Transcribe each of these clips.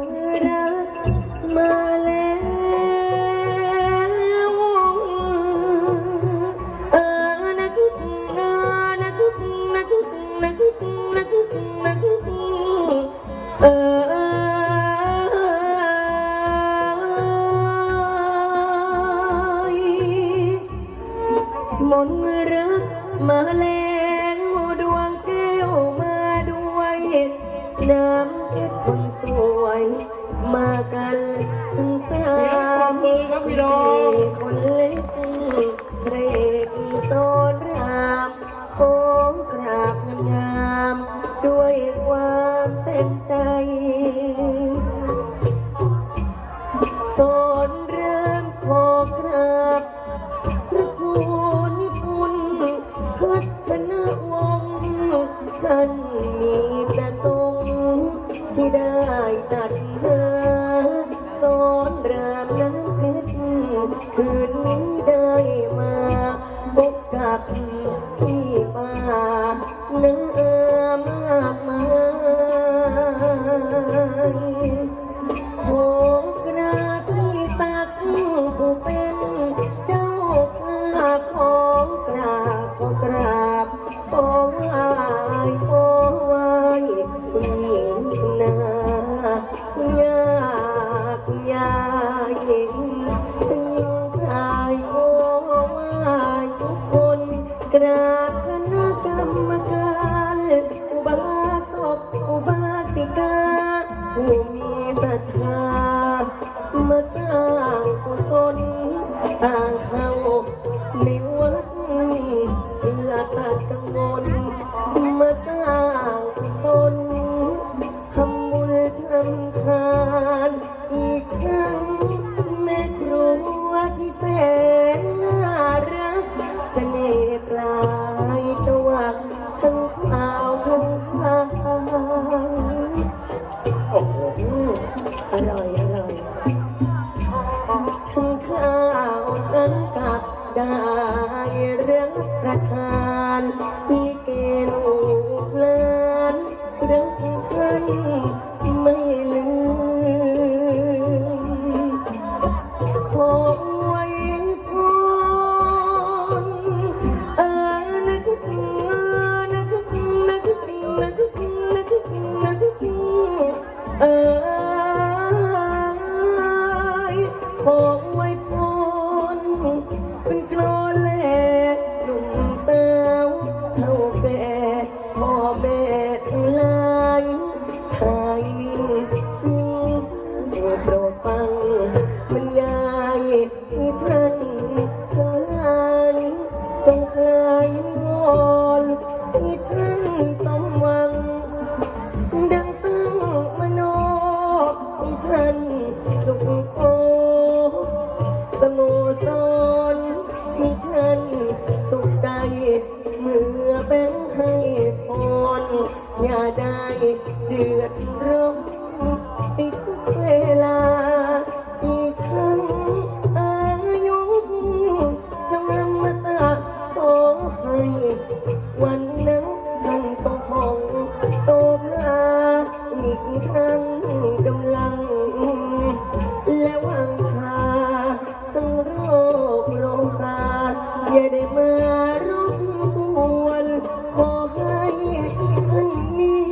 นรักมาแล้วเออนะกุกเออนะกุกนะกุกนะกุกนะกุกนะกุกเออมนรักมาแล้วดวงแก้วมาด้วยน้ำ เพชรคนสวย มากันทั้งสามเสียงปรบมือครับพี่น้อง คนเล็กเรกโซน ที่ได้จัดห ผู้มีศรัทธามาสร้างกุศลต่างเข้าในว ได้รับประทานลิเกลูกหลานเรักท่านไม่ลืมขอไว้พรเออนะกุกเออนะกุกนะกุกนะกุกนะกุกนะกุกเออ ดั ครั้งกำลัง และวางชาทั้งโรคโลกาอย่าได้มารบกวนขอให้ท่านนี้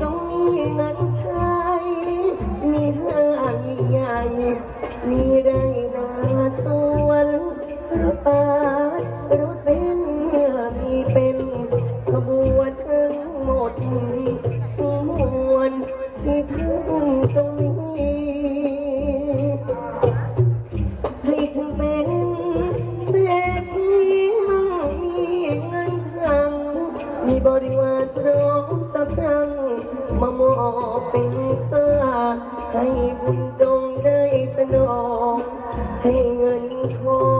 ต้องมีเงินใช้มีห้างใหญ่มีได้นาสวนหรถบัสร ตรงนี้ให้ถึงเป็นเศรษฐีมั่งมีเงินทำมีบริวารพร้อมสะพรังมามอบเป็นค่าให้บุญจงได้สนองให้เงินทอง